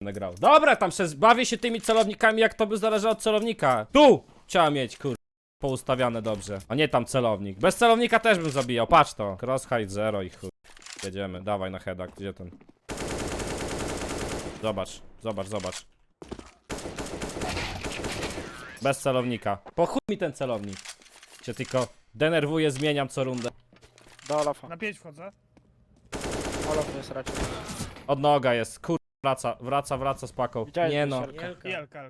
będę grał. Dobra, tam się bawię się tymi celownikami, jak to by zależy od celownika. Tu! Trzeba mieć, kur... Poustawiane dobrze, a nie tam celownik. Bez celownika też bym zabijał, patrz to. Crosshide zero i chuj. Jedziemy, dawaj na heada, gdzie ten? Zobacz, zobacz, zobacz. Bez celownika. Po chuj mi ten celownik. Cię tylko denerwuję, zmieniam co rundę. Do Olafa. Na 5 wchodzę. Olaf to jest raczej. Od noga jest, kur... Wraca, wraca, wraca z paką. Widziałeś Nie no.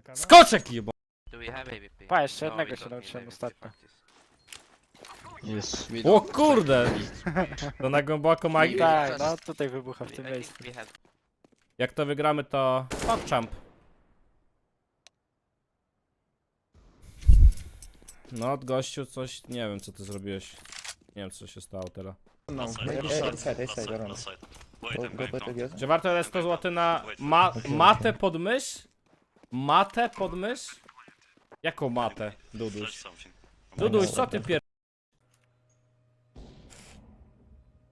No. Skoczek jebo. Do we have AVP? Pa, jeszcze No, jednego we się don't nauczyłem ostatnio. AVP practice. Yes, we O don't kurde! To na głęboko Mike. Tak, no tutaj wybucha w We- tym I miejscu. think we have Jak to wygramy to... Pogchamp. No od gościu coś... Nie wiem co ty zrobiłeś. Nie wiem co się stało teraz. No, Last side, side, last side. Go, go. Czy warto jest 100 zł na ma matę pod mysz? Matę pod mysz? Jaką matę, Duduś? Duduś, co ty pier...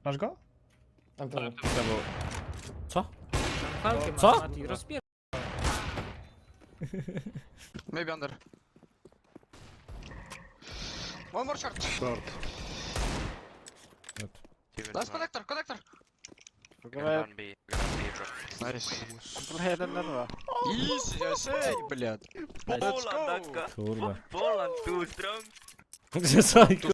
Masz go? Co? Falkę Co? Mati, rozpier... Maybe under. One more short. two and Last connector, connector. w We're gonna ogóle run B. We're gonna B drop. Nice. trochę jeden na dwa. Easy, I say, блядь. Let's go. Kurde. Poland too strong. Gdzie są i kur...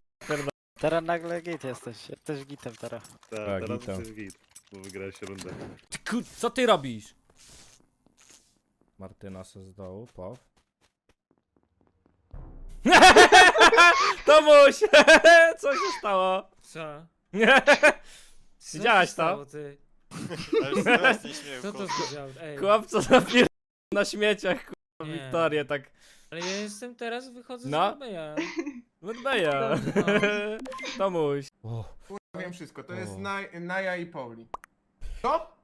Teraz nagle git jesteś. Jesteś gitem teraz. Tak, Tak, teraz gitem. jest git, bo wygrałeś rundę. Ty kur... Co ty robisz? Martyna se z dołu, pow. Tomuś! Co się stało? Co? Co Widziałaś się to? stało, ty? Ale już teraz nie śmieję, Co to zrobił? Ej, Chłopco napier... na śmieciach, kurwa, Nie. Wiktorię, tak... ale ja jestem teraz, wychodzę No. z Meja. Wydaje. Tomuś. O, Wiem wszystko, to O. jest Naj, Naja i Pauli. Co?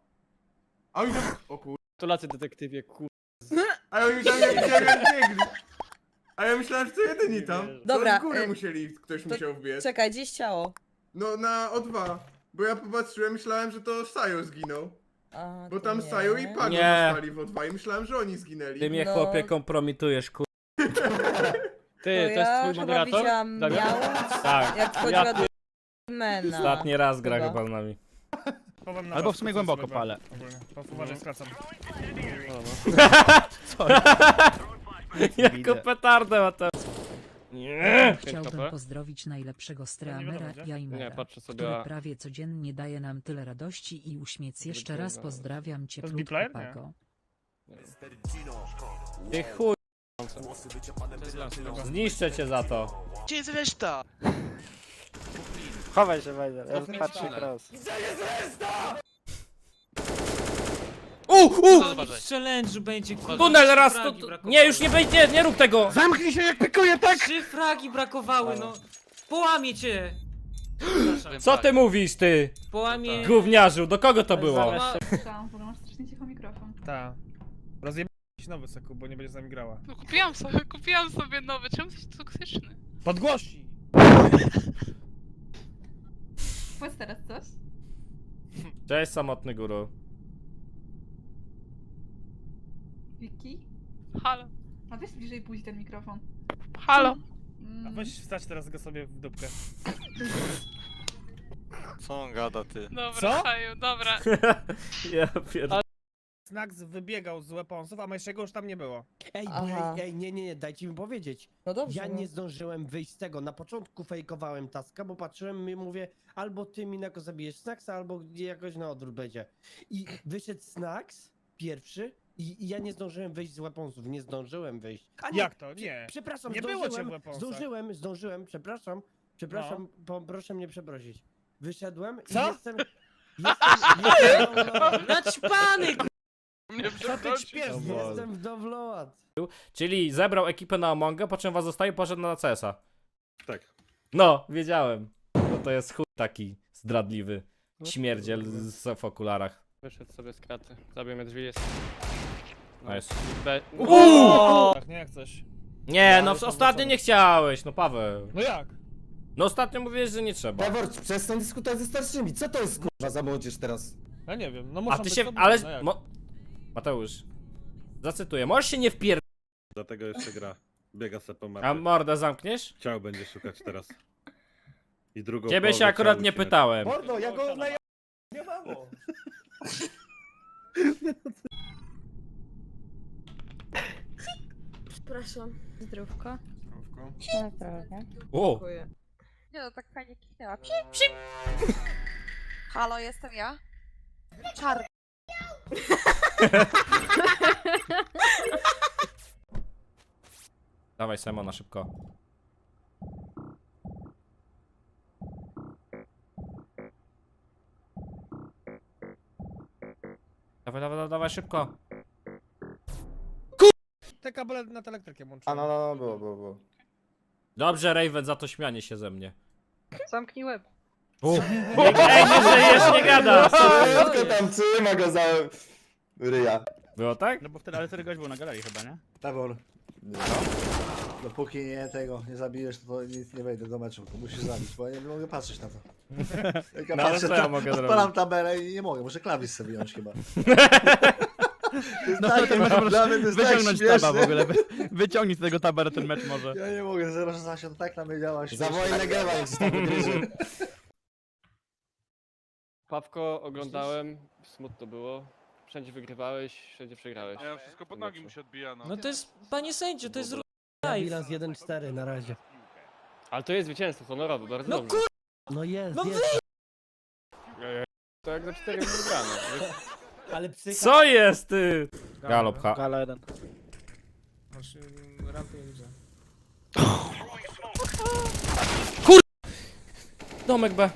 A oni tam... O kur... Gratulacje detektywie, kur... A oni tam nie widziałem jak biegli. A ja myślałem, że to jedyni tam. Dobra, To z góry musieli, ktoś to- musiał wbiec. Czekaj, gdzieś ciało. No na O2. Bo ja popatrzyłem, myślałem, że to Sajo zginął. A, Bo to tam nie. Sajo i Pago Nie. zostali w O2 i myślałem, że oni zginęli. ty mnie No. chłopie kompromitujesz, kur... To ja chyba widziałam miał, Tak. jak wchodziła do Mena. Ostatni raz gra Chyba. chyba z nami. Chowam na Albo was, w sumie to głęboko sobie palę. ogólnie. Po uważaj, skracam. Jako petardę ma to. Nie. Chciałbym pozdrowić najlepszego streamera? Jaimera, który prawie codziennie daje nam tyle radości i uśmiec. Jeszcze raz pozdrawiam cię, B-player? Nie. Pago. Ty chuj, zniszczę cię za to. Gdzie jest reszta? Chowaj się, Wejder. Ja patrzę cross. U, u! W challenge'u będzie kurwa. Tunel raz. Nie, już nie będzie, nie rób tego! Zamknij się jak pikuje, tak! Trzy fragi brakowały, no. Połamie cię. Przepraszam. Co ty mówisz, ty? Połamie... Gówniarzu, do kogo to było? Słyszałam, bo masz strasznie cicho mikrofon. Ta. Rozjebać nowy seku, bo nie będzie z nami grała. No kupiłam sobie, kupiłam sobie nowy, czemu jesteś toksyczny? Podgłosi! Powiedz teraz coś. Cześć, samotny guru. Wiki? Halo. A weź bliżej pójść ten mikrofon. Mm. Halo! A weź wstać teraz go sobie w dupkę. Co on gada, ty? Dobra, Co? Haju, dobra. Ja pierd... Snax wybiegał z weaponsów, a Majszego już tam nie było. Ej, bo Aha. ja, ej, nie, nie, nie, dajcie mi powiedzieć. No dobrze. Ja no. nie zdążyłem wyjść z tego. Na początku fejkowałem taska, bo patrzyłem i mówię, albo ty Minako zabijesz Snacksa, albo gdzie jakoś na odwrót będzie. I wyszedł Snacks pierwszy i, i ja nie zdążyłem wyjść z weaponsów, nie zdążyłem wyjść. A nie, Jak to? Nie. Przepraszam, Nie było cię w zdążyłem, zdążyłem, zdążyłem, przepraszam, przepraszam, po, proszę mnie przeprosić. Wyszedłem i Co? jestem... Jestem, jestem, Naćpany. Co ty śpiesz? Jestem w Dowload. Czyli zebrał ekipę na Amonga, po czym was zostawił i poszedł na CS-a. Tak. No, wiedziałem. No to jest chuj taki zdradliwy. Śmierdziel z w okularach. Wyszedł sobie z kraty. Zabił mnie drzwi jest. Nice. Be... Uuu! Tak, nie jak coś. Nie, no ostatnio nie chciałeś, no Paweł. No jak? No ostatnio mówiłeś, że nie trzeba. Pewor, przestań dyskutować ze starszymi. Co to jest kurwa za młodzież teraz? Ja nie wiem, no muszę A ty się, ale... Mo... Mateusz. Zacytuję. Możesz się nie wpier... Dlatego jeszcze gra. Biega se po A mapie. mordę zamkniesz? Ciał będzie szukać teraz. I drugą Ciebie się akurat ciał nie ucinać. pytałem. Mordo, ja go na nie mało. Przepraszam. Zdrówko. O, Nie no, tak fajnie kichnęła. Psip. Halo, jestem ja. Czar. dawaj Simona szybko. Dawaj, dawaj, dawaj, dawaj szybko. Te kable nad elektrykiem. A no, no, no, było, było, było. Dobrze, Raven, za to śmianie się ze mnie. Zamknij łeb. Ej, nie żyjesz, nie gada! Tylko tam trzyma go za ryja. Było tak? No bo wtedy, ale wtedy gość był na galerii chyba, nie? Pewor. Dopóki nie tego nie zabijesz, to nic nie wejdę do meczu. To musisz zabić, bo ja nie mogę patrzeć na to. Jak ja No, ale patrzę, co ja to mogę odpalam zrobić? tabelę i nie mogę, muszę klawisz sobie wyjąć chyba. To jest tak, dla mnie to jest tak śmieszne. Wyciągnij z tego tabera ten mecz może. Ja nie mogę, 0,16 to tak na mnie działa Za śmiesznie. wojnę jak się tam wygryzie. Pawko, oglądałem, smutno było. Wszędzie wygrywałeś, wszędzie przegrałeś. Ja wszystko pod nogi mu się odbija, no. No to jest, panie sędzio, to jest Ja bilans 1-4 na razie. Ale to jest zwycięstwo honorowe, bardzo No dobrze. kur... No jest, No jest. To jak na 4 wygrane. Ale psycha... Co jest, ty? Galop, ha. Gala 1. Rampy nie widzę. Domek B.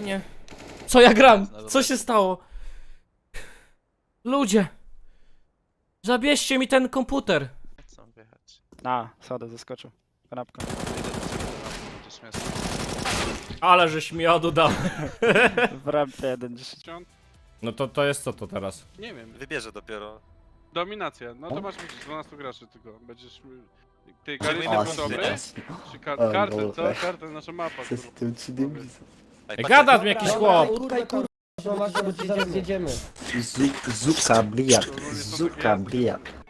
Nie. Co ja gram? Co się stało? Ludzie. Zabierzcie mi ten komputer. Chcą wjechać. Na, sadę zaskoczył. Kanapka. Ale żeś mi oddał. W rampie 1 10. No to, to jest co to teraz? Nie wiem. Wybierze dopiero. Dominacja. No to masz mieć 12 graczy tylko. Będziesz... Ty, Przyjmijmy Galina plus dobry? teraz. Czy kar O, kartę, co? dobra. Kartę, nasza mapa. kurwa. Ej, gada mi jakiś chłop. Kurwa, kurwa, żołnierz, bo ci zaraz jedziemy. Zuka, blijak. Zuka, blijak.